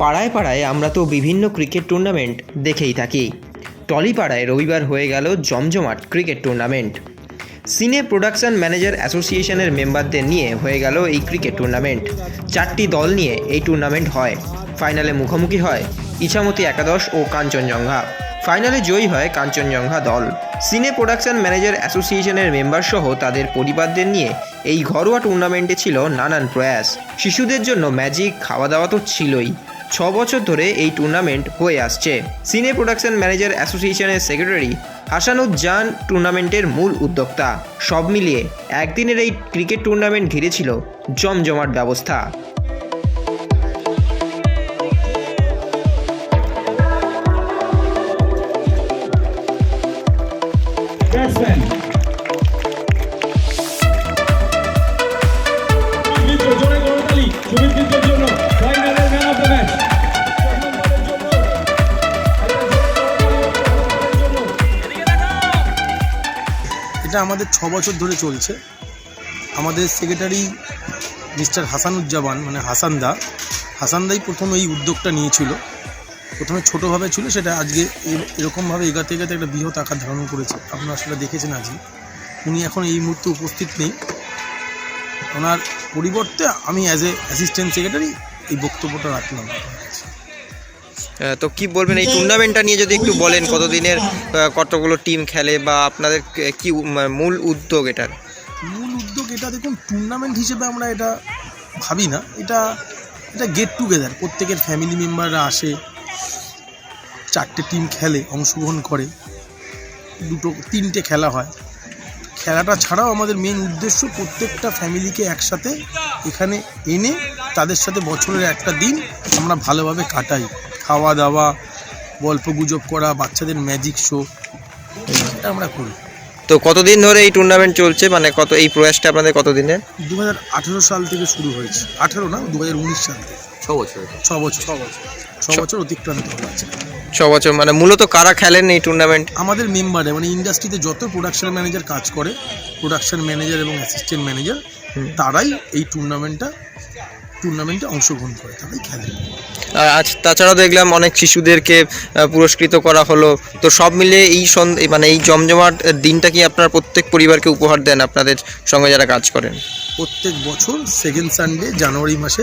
পাড়ায় পাড়ায় আমরা তো বিভিন্ন ক্রিকেট টুর্নামেন্ট দেখেই থাকি। টলিপাড়ায় রবিবার হয়ে গেল জমজমাট cricket tournament. Cine production manager অ্যাসোসিয়েশনের মেম্বারদের নিয়ে হয়ে গেল এই ক্রিকেট টুর্নামেন্ট। চারটি দল নিয়ে এই টুর্নামেন্ট হয়। ফাইনালে মুখোমুখি হয় ইছামতি একাদশ ও কাঞ্চনজঙ্ঘা। ফাইনালে জয়ী হয় কাঞ্চনজঙ্ঘা দল। সিনে প্রোডাকশন ম্যানেজার অ্যাসোসিয়েশনের মেম্বার সহ তাদের পরিবারদের নিয়ে এই ঘরোয়া টুর্নামেন্টে ছিল নানান প্রয়াস। শিশুদের জন্য ম্যাজিক খাওয়া দাওয়া তো ছিলই। ছ বছর ধরে এই টুর্নামেন্ট হয়ে আসছে। সিনে প্রোডাকশন ম্যানেজার অ্যাসোসিয়েশনের সেক্রেটারি হাসানুজ্জান টুর্নামেন্টের মূল উদ্যোক্তা। সব মিলিয়ে একদিনের এই ক্রিকেট টুর্নামেন্ট ঘিরেছিল জমজমাট ব্যবস্থা। এটা আমাদের ছ বছর ধরে চলছে। আমাদের সেক্রেটারি মিস্টার হাসানুজ্জামান মানে হাসানদা হাসানদাই প্রথম এই উদ্যোগটা নিয়েছিল। প্রথমে ছোটোভাবে ছিল, সেটা আজকে এরকমভাবে এগাতে এগাতে একটা বৃহৎ আকার ধারণ করেছে। আপনারা সেটা দেখেছেন আজকে উনি এখন এই মুহূর্তে উপস্থিত নেই। ওনার পরিবর্তে আমি অ্যাজ এ অ্যাসিস্ট্যান্ট সেক্রেটারি এই বক্তব্যটা রাখলাম। তো কি বলবেন এই টুর্নামেন্টটা নিয়ে যদি একটু বলেন, কতদিনের কতগুলো টিম খেলে বা আপনাদের কি মূল উদ্যোগ এটার? মূল উদ্যোগ এটা দেখুন টুর্নামেন্ট হিসেবে আমরা এটা ভাবি না। এটা এটা গেট টুগেদার প্রত্যেকের ফ্যামিলি মেম্বাররা আসে, চারটে টিম খেলে, অংশগ্রহণ করে, দুটো, তিনটে খেলা হয়। খেলাটা ছাড়াও আমাদের মেন উদ্দেশ্য প্রত্যেকটা ফ্যামিলিকে একসাথে এখানে এনে তাদের সাথে বছরের একটা দিন আমরা ভালোভাবে কাটাই। খাওয়া দাওয়া গল্প গুজব করা বাচ্চাদের ম্যাজিক শো এটা আমরা করি। তো কতদিন ধরে এই টুর্নামেন্ট চলছে? মানে কত এই প্রয়াসটা আপনাদের কতদিনের দু হাজার সাল থেকে শুরু হয়েছে। আঠেরো না দু হাজার উনিশ সাল থেকে। ছ বছর। ছ বছর। ছ বছর। ছ বছর অতিক্রান্ত হয়েছে ছ বছর মানে মূলত কারা খেলেন এই টুর্নামেন্ট আমাদের মেম্বারে মানে ইন্ডাস্ট্রিতে যত প্রোডাকশন ম্যানেজার কাজ করে প্রোডাকশন ম্যানেজার এবং অ্যাসিস্ট্যান্ট ম্যানেজার। তারাই এই টুর্নামেন্টটা টুর্নামেন্টে অংশগ্রহণ করে তারাই খেলে আজ তাছাড়া দেখলাম অনেক শিশুদেরকে পুরস্কৃত করা হলো। তো সব মিলিয়ে এই মানে এই জমজমাট দিনটা কি আপনার প্রত্যেক পরিবারকে উপহার দেন আপনাদের সঙ্গে যারা কাজ করেন? প্রত্যেক বছর সেকেন্ড সানডে জানুয়ারি মাসে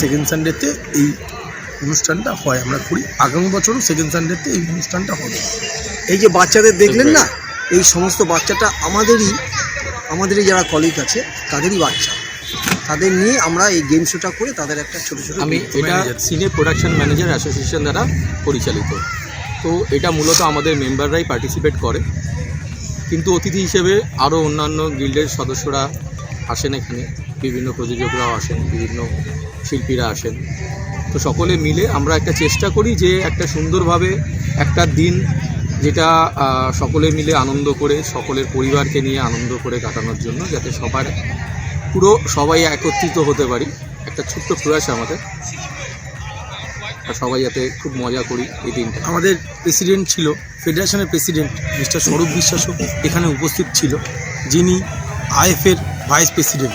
সেকেন্ড সানডেতে এই অনুষ্ঠানটা হয়। আমরা করি। আগামী বছরও সেকেন্ড সানডেতে এই অনুষ্ঠানটা হবে। এই যে বাচ্চাদের দেখলেন না? এই সমস্ত বাচ্চাটা আমাদেরই আমাদেরই যারা কলিগ আছে, তাদেরই বাচ্চা। তাদের নিয়ে আমরা এই গেম শোটা করে তাদের একটা ছোটো ছোটো আমি এটা। সিনে প্রোডাকশন ম্যানেজার অ্যাসোসিয়েশন দ্বারা পরিচালিত। তো এটা মূলত আমাদের মেম্বাররাই পার্টিসিপেট করে। কিন্তু অতিথি হিসেবে আরও অন্যান্য গিল্ডের সদস্যরা আসেন এখানে। বিভিন্ন প্রযোজকরাও আসেন বিভিন্ন শিল্পীরা আসেন। তো সকলে মিলে আমরা একটা চেষ্টা করি যে একটা সুন্দরভাবে একটা দিন যেটা সকলে মিলে আনন্দ করে সকলের পরিবারকে নিয়ে আনন্দ করে কাটানোর জন্য যাতে সবার পুরো সবাই একত্রিত হতে পারি। একটা ছোট্ট প্রয়াস আমাদের। আর সবাই যাতে খুব মজা করি এই দিনটা। আমাদের প্রেসিডেন্ট ছিল, ফেডারেশনের প্রেসিডেন্ট মিস্টার স্বরূপ বিশ্বাসও এখানে উপস্থিত ছিল, যিনি আইএফের vice president.